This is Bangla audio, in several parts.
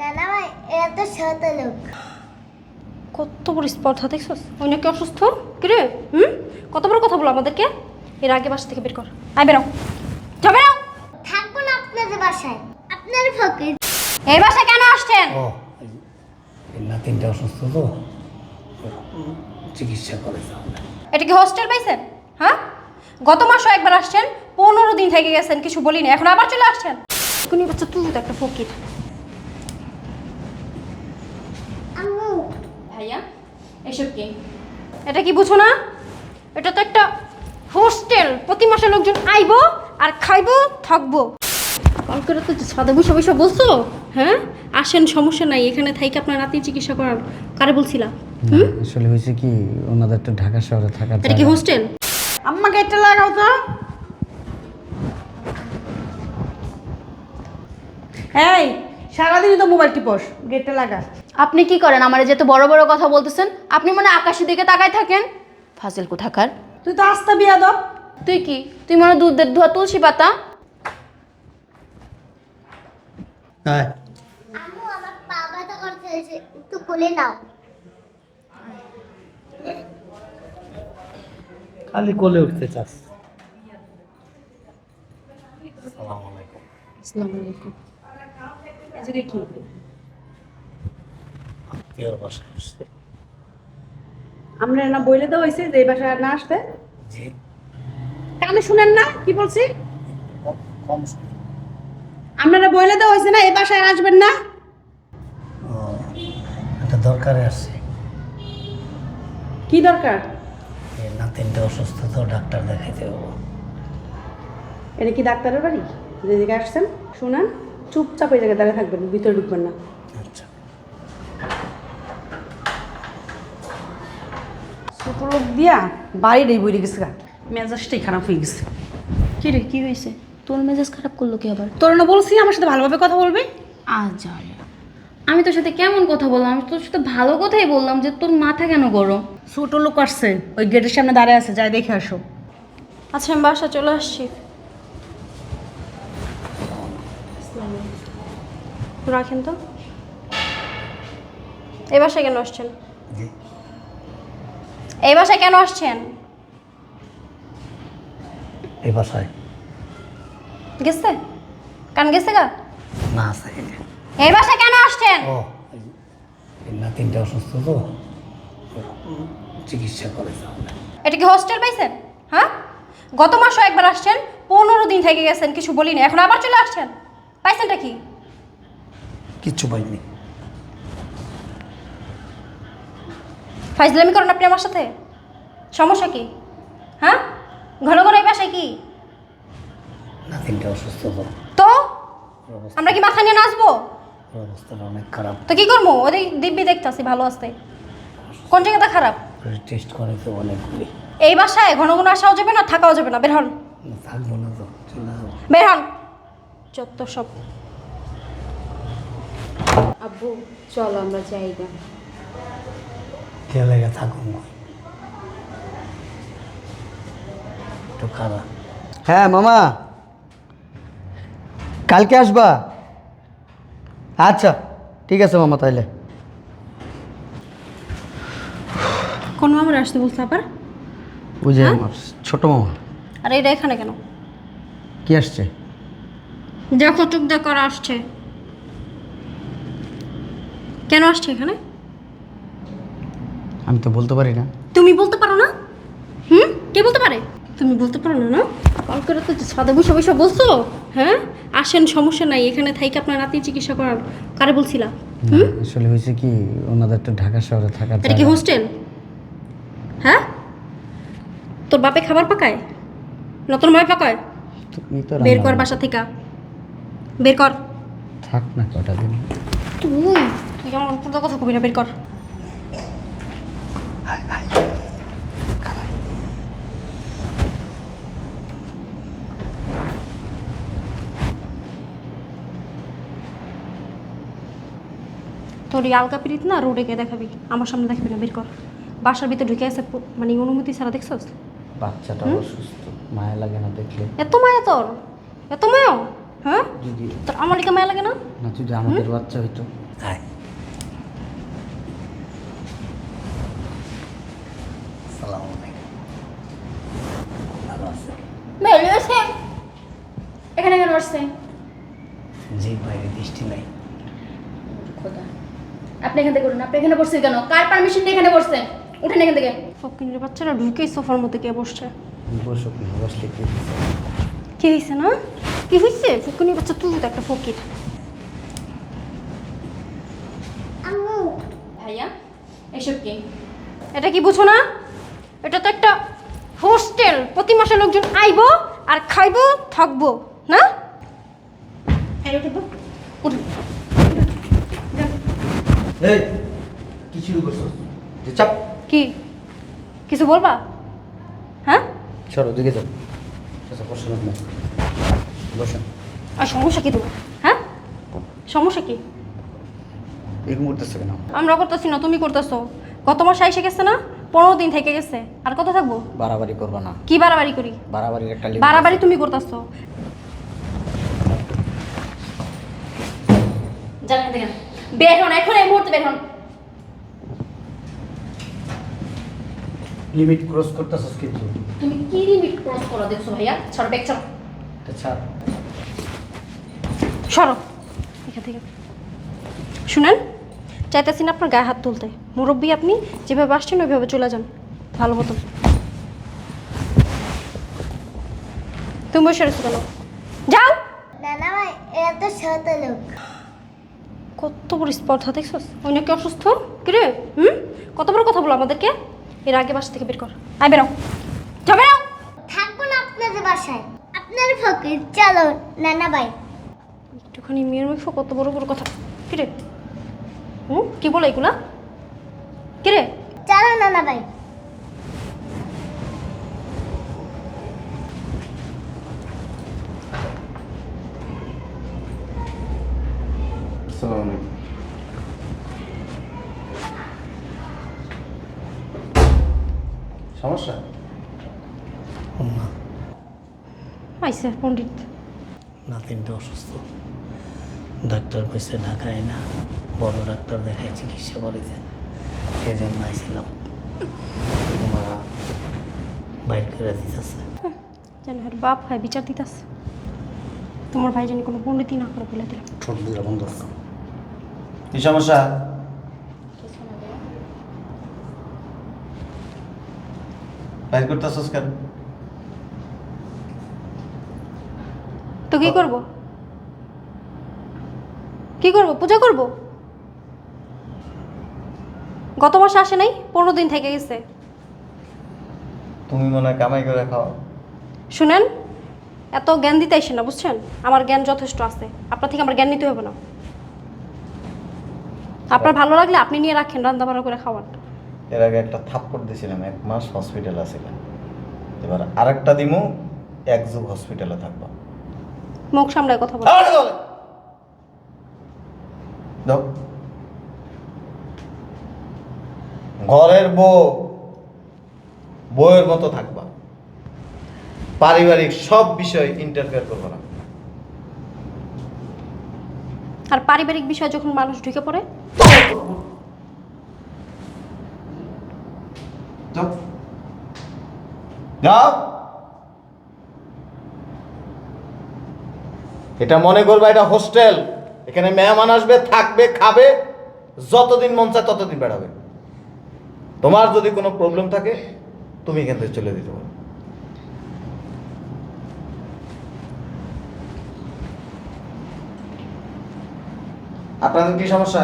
নানা ভাই এরা তো শত লোক। কত বড় স্পর্ধা দেখছস? ওই নাকি অসুস্থ? কিরে? হুম? কত বড় কথা বলো আমাদেরকে? এর আগে বাসা থেকে বের কর। আয় বেরো। যা বেরো। থাকব না আপনাদের বাসায়। আপনার ফকির। এই বাসায় কেন আসছেন? ও নাতিনটা অসুস্থ তো। চিকিৎসা করে এটা কি হোস্টেল পাইছেন? হ্যাঁ? গত মাসও একবার আসছেন পনেরো দিন থেকে গেছেন কিছু বলিনি। এখন আবার চলে আসছেন? কোনি বাচ্চা তুই তো একটা ফকির আম্মু ভাইয়া এসব কি? এটা কি বুঝো না? এটা তো একটা হোস্টেল। প্রতি মাসে লোকজন আইবো আর খাইবো থাকব। কল করে তো সাদা বসে বসে বলছো হ্যাঁ? আসেন সমস্যা নাই এখানে থাইকে আপনার নাতি চিকিৎসা করার। কারে বলছিলা? হুম? আসলে হয়েছে কি ওনাদের তো ঢাকা শহরে থাকার এটা কি হোস্টেল? আম্মা গেটটা লাগাও তো। এই সারাদিনই তো মোবাইল টিপস গেটটা লাগা। আপনি কি করেন? আমার যেহেতু বড় বড় কথা বলতেছেন আপনি মনে আকাশের দিকে তাকায় থাকেন? ফাজিল কোথাকার? তুই তো আস্তা বিয়া দাও তুই কি? তুই মনে দুধের ধোয়া তুলসী পাতা? হ্যাঁ। আম্মু আমার পা ব্যথা করতে একটু খুলে নাও। খালি কোলে উঠতে চাস। আসসালামু আলাইকুম। আসসালামু আলাইকুম আত্মীয়র বাসায় আসছে। আমরা না বইলে তো হয়েছে যে এই আর না আসতে? জি। কানে শুনেন না? কি বলছি? কম- কম শুনি। আপনারা বইলে তো হয়েছে না এই বাসায় আসবেন না? ও একটা দরকারে আসছে। কি দরকার? এই নাতিনটা অসুস্থ তো ডাক্তার দেখাইতে হব। এটা কি ডাক্তারের বাড়ি? যেদিকে আসছেন? শুনেন চুপচাপ ওই জায়গায় দাঁড়িয়ে থাকবেন ভিতরে ঢুকবেন না আচ্ছা ছোট লোক দিয়া বাড়িটাই বইরে গেছে গা। মেজাজটাই খারাপ হয়ে গেছে। কি রে কি হয়েছে? তোর মেজাজ খারাপ করল কি আবার? তোর না বলছি আমার সাথে ভালোভাবে কথা বলবে? আজ আমি তোর সাথে কেমন কথা বললাম? আমি তোর সাথে ভালো কথাই বললাম যে তোর মাথা কেন গরম? ছোট লোক আসছে ওই গেটের সামনে দাঁড়িয়ে আছে যাই দেখে আসো। আচ্ছা আমি বাসা চলে আসছি। রাখেন তো। এই বাসায় কেন আসছেন? জি। এই বাসায় কেন আসছেন? এই বাসায়। গেছে? কান গেছে গা? না আছে। এই বাসায় কেন আসছেন? ও এই নাতিনটা অসুস্থ তো। চিকিৎসা করে এটা কি হোস্টেল পাইছেন? হ্যাঁ? গত মাসও একবার আসছেন পনেরো দিন থেকে গেছেন কিছু বলিনি এখন আবার চলে আসছেন? পাইছেনটা কি? কিচ্ছু পাইনি। ফাইজলামি করেন আপনি আমার সাথে? সমস্যা কি? হ্যাঁ? ঘন ঘন এই বাসায় কি? নাতিনটা অসুস্থ তো। তো? আমরা কি মাথা নিয়ে নাচবো? অবস্থাটা অনেক খারাপ। তো কি করব? ওদের দিব্যি দেখতেছি ভালো আসতে কোন জায়গাটা খারাপ? টেস্ট করে তো অনেকগুলি। এই বাসায় ঘন ঘন আসাও যাবে না থাকাও যাবে না। বের হন। না, থাকব না তো বের হন। যত সব আব্বু চলো আমরা যাই না লেগে থাকুন। একটু খারাপ হ্যাঁ মামা। কালকে আসবা? আচ্ছা ঠিক আছে মামা তাইলে। কোন মামার আসতে বলছে আবার? ওই যে আমার ছোট মামা। আর এটা এখানে কেন? কি আসছে? দেখো চুপ দেখ করা আসছে। কেন আসছে এখানে? আমি তো বলতে পারি না। তুমি বলতে পারো না? হুম? কে বলতে পারে? তুমি বলতে পারো না না? কল করে তো সাদা বসে বসে বলছো। হ্যাঁ? আসেন সমস্যা নাই এখানে থাইকে আপনার নাতি চিকিৎসা করার। কারে বলছিলা? হুম? আসলে হয়েছে কি ওনাদের তো ঢাকা শহরে থাকা এটা কি হোস্টেল? হ্যাঁ? তোর বাপে খাবার পাকায়? নতুন ভাবে পাকায়? তুমি তো বের কর বাসা থেকে। বের কর। থাক না কটা দিন। তুই তুই আমার কথা কবি না বের কর। তোর এই আলকা পিরিত না রোডে গিয়ে দেখাবি। আমার সামনে দেখাবি না বের কর। বাসার ভিতরে ঢুকে আছে মানে অনুমতি ছাড়া দেখছস? বাচ্চাটা অসুস্থ মায়া লাগে না দেখলে। এত মায়া তোর? এত মায়া? হ্যাঁ? তোর আমার লিখে মায়া লাগে না? না যদি আমাদের বাচ্চা হইতো। আয়। সালাম এখানে কেন আসছে জি বাইরে বৃষ্টি নাই। খোদা। আপনি এখান থেকে উঠুন আপনি এখানে বসছেন কেন? কার পারমিশন এখানে বসছেন? উঠেন এখান থেকে। ফকিনের বাচ্চারা ঢুকেই সোফার মধ্যে কে বসছে। বসো কি বসলে কি? হয়েছে? কি হয়েছে না? কি হয়েছে ফকিনের বাচ্চা তুই তো একটা ফকির। আম্মু। ভাইয়া এসব কি? এটা কি বুঝো না? এটা তো একটা হোস্টেল। প্রতি মাসে লোকজন আইবো আর খাইবো থাকব না? হ্যাঁ উঠে উঠুন। এই কি শুরু করছ? যে চাপ। কি? কিছু বলবা? হ্যাঁ? সরো দিকে যাও। আচ্ছা বসেন আপনি বসেন আর সমস্যা কি তোমার? হ্যাঁ? সমস্যা কি? এরকম করতেছে কেন আমরা করতেছি না তুমি করতেছো। গত মাসে এসে গেছে না? পনেরো দিন থেকে গেছে। আর কত থাকব? বাড়াবাড়ি করবা না। কি বাড়াবাড়ি করি? বাড়াবাড়ির একটা বাড়াবাড়ি তুমি করতেছো। এখান থেকে। বের হন এখন এই মুহূর্তে বের হন। লিমিট ক্রস করতেছস কিন্তু। তুমি কি লিমিট ক্রস করো দেখছ ভাইয়া? ছাড়ো ব্যাগ ছাড়ো। আচ্ছা সরো। এখান থেকে। শুনেন চাইতেছি না আপনার গায়ে হাত তুলতে। মুরব্বী আপনি যেভাবে আসছেন ওইভাবে চলে যান। ভালো মতন। তুমি বসে কেন? যাও। নানা ভাই এরা তো ছোট লোক। কত বড় স্পর্ধা দেখছস? ওই নাকি অসুস্থ? কিরে? হুম? কত বড় কথা বলো আমাদেরকে? এর আগে বাসা থেকে বের কর। আয় বেরাও যা বেরাও থাকব না আপনাদের বাসায়। আপনার ফকির চলো নানা ভাই। একটুখানি মেয়ের মুখে কত বড় বড় কথা। কিরে? হুম? কি বলে এগুলা? কিরে? চলো নানা ভাই আসসালামু আলাইকুম সমস্যা? না। আইসে পণ্ডিত। নাতিনটা অসুস্থ। ডাক্তার কইছে ঢাকায় না বড় ডাক্তার দেখায় চিকিৎসা করেছে সেই জন্য আইছিলাম। ওনারা বাইর করে দিতেছে। যেন এর বাপ হয় বিচার দিতাস তোমার ভাই জানি কোনো পণ্ডিতই না করে বলে দিলাম। ছোট দুটা বন্ধ কি সমস্যা? বাইর করতেছস কেন? তো কি করব? কি করব? পূজা করব? গত মাসে আসে নাই পনেরো দিন থেকে গেছে। তুমি মনে হয় কামাই করে খাও। শুনেন এত জ্ঞান দিতে আসে না বুঝছেন? আমার জ্ঞান যথেষ্ট আছে। আপনার থেকে আমার জ্ঞান নিতে হবে না। আপনার ভালো লাগলে আপনি নিয়ে রাখেন রান্না বান্না করে খাওয়ার এর আগে একটা থাপ্পড় দিয়েছিলাম এক মাস হসপিটালে আছিলাম এবার আরেকটা দিমু এক যুগ হসপিটালে থাকবা। মুখ সামলায় কথা বল। বলে। দাও ঘরের বউ বউয়ের মতো থাকবা। পারিবারিক সব বিষয় ইন্টারফেয়ার করব না। আর পারিবারিক বিষয় যখন মানুষ ঢুকে পড়ে যাও যাও এটা মনে করবা, এটা হোস্টেল। এখানে মেহমান আসবে, থাকবে, খাবে, যতদিন মন চায় ততদিন বেড়াবে। তোমার যদি কোনো প্রবলেম থাকে, তুমি এখান থেকে চলে দিতে পারো। আপনাদের কি সমস্যা?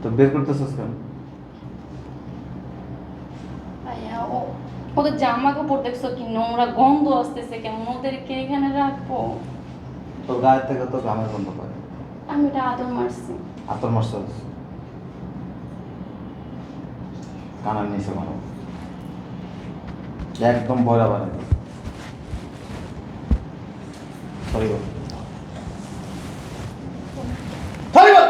তো বের করতেছিস কেন ভাইয়া ও ওদের জামা কাপড় দেখছ কি নোংরা গন্ধ আসতেছে কেমন? ওদেরকে এখানে রাখব। গায়ের থেকে তো গন্ধ পায়। আমি এটা আদর মারছি। আতর মারছস কানার নিচে মারো। একদম বয়রা বানাই সরি বল সরি বল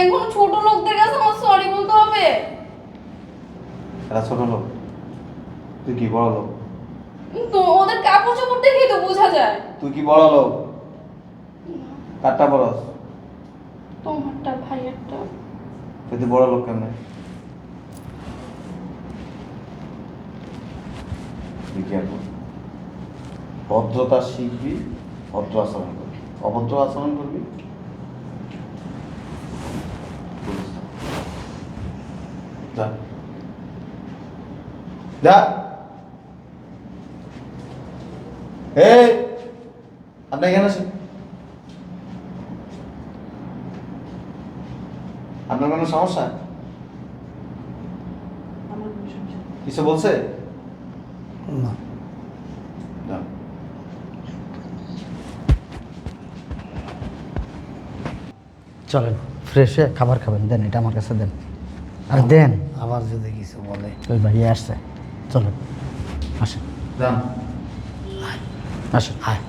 এখন ছোট লোকদের কাছে আমার সরি বলতে হবে এরা ছোট লোক। তুই কি বড় লোক? তো ওদের কাজ দেখেই তো বোঝা যায়। তুই কি বড় লোক? কারটা বড়স? তোমারটা ভাইয়েরটা। তুই তো বড় লোক কেমনে? ভদ্রতা শিখবি ভদ্র আচরণ করবি? অভদ্র আচরণ করবি? যা এই আপনি এখানে আসেন। আপনার কোনো সমস্যা। কিছু বলছে? না। চলেন ফ্রেশ খাবার খাবেন। দেন এটা আমার কাছে দেন। আর দেন। আবার যদি কিছু বলে। ওই ভাই আসছে। চলেন। আসেন। আসেন। আয়